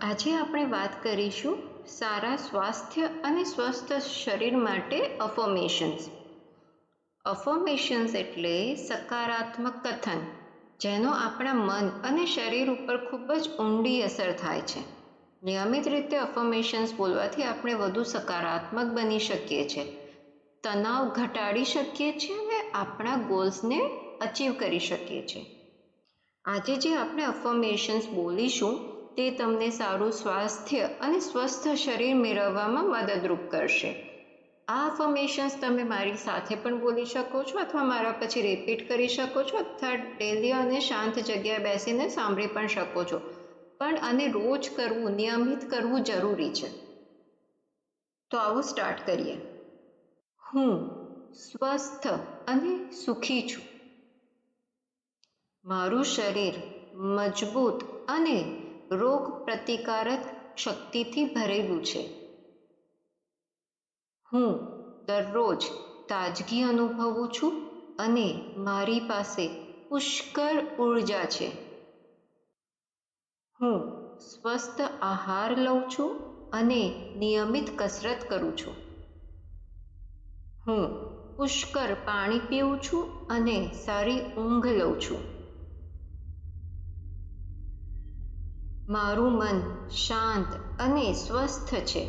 આજે આપણે વાત કરીશું સારા સ્વાસ્થ્ય અને સ્વસ્થ શરીર માટે અફોર્મેશન્સ અફોર્મેશન્સ એટલે સકારાત્મક કથન, જેનો આપણા મન અને શરીર ઉપર ખૂબ જ ઊંડી અસર થાય છે. નિયમિત રીતે અફોર્મેશન્સ બોલવાથી આપણે વધુ સકારાત્મક બની શકીએ છીએ તણાવ ઘટાડી શકીએ છીએ અને આપણા ગોલ્સને અચીવ કરી શકીએ છીએ આજે જે આપણે અફોર્મેશન્સ બોલીશું તે તમને સારું સ્વાસ્થ્ય અને સ્વસ્થ શરીર મેળવવામાં મદદરૂપ કરશે. આ અફર્મેશન્સ તમે મારી સાથે પણ બોલી શકો છો અથવા મારા પછી રિપીટ કરી શકો છો અથવા ડેલી અને શાંત જગ્યાએ બેસીને સાંભળી પણ શકો છો. પણ આને રોજ કરવું, નિયમિત કરવું જરૂરી છે. તો આવું સ્ટાર્ટ કરીએ. હું સ્વસ્થ અને સુખી છું. મારું શરીર મજબૂત અને રોગ પ્રતિકારક શક્તિથી ભરેલું છે. હું દરરોજ તાજગી અનુભવું છું અને મારી પાસે પુષ્કળ ઊર્જા છે. હું સ્વસ્થ આહાર લઉં છું અને નિયમિત કસરત કરું છું. હું પુષ્કળ પાણી પીઉં છું અને સારી ઊંઘ લઉં છું. મારું મન શાંત અને સ્વસ્થ છે.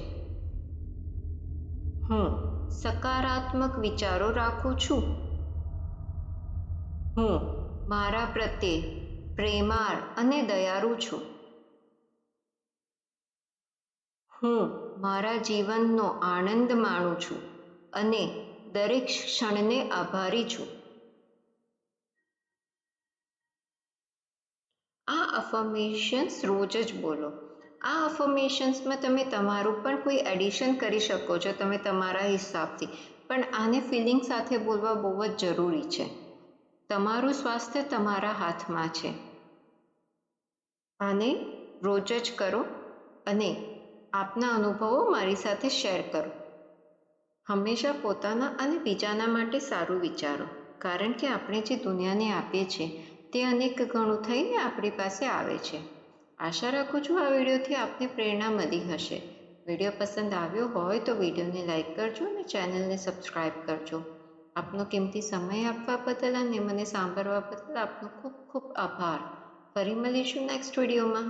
હું સકારાત્મક વિચારો રાખું છું. હું મારા પ્રત્યે પ્રેમાળ અને દયાળુ છું. હું મારા જીવનનો આનંદ માણું છું અને દરેક ક્ષણને આભારી છું. આ અફર્મેશન્સ રોજ જ બોલો. આ અફર્મેશન્સમાં તમે તમારું પણ કોઈ એડિશન કરી શકો છો, તમે તમારા હિસાબથી. પણ આને ફિલિંગ સાથે બોલવા બહુ જ જરૂરી છે. તમારું સ્વાસ્થ્ય તમારા હાથમાં છે. આને રોજ જ કરો અને આપના અનુભવો મારી સાથે શેર કરો. હંમેશા પોતાના અને બીજાના માટે સારું વિચારો. કારણ કે આપણે જે દુનિયાને આપીએ છીએ તે અનેક ગણું થઈને આપણી પાસે આવે છે. આશા રાખું છું આ વિડીયોથી આપને પ્રેરણા મળી હશે. વીડિયો પસંદ આવ્યો હોય તો વિડીયોને લાઇક કરજો અને ચેનલને સબસ્ક્રાઈબ કરજો. આપનો કિંમતી સમય આપવા બદલ અને મને સાંભળવા બદલ આપનો ખૂબ ખૂબ આભાર. ફરી મળીશું નેક્સ્ટ વિડીયોમાં.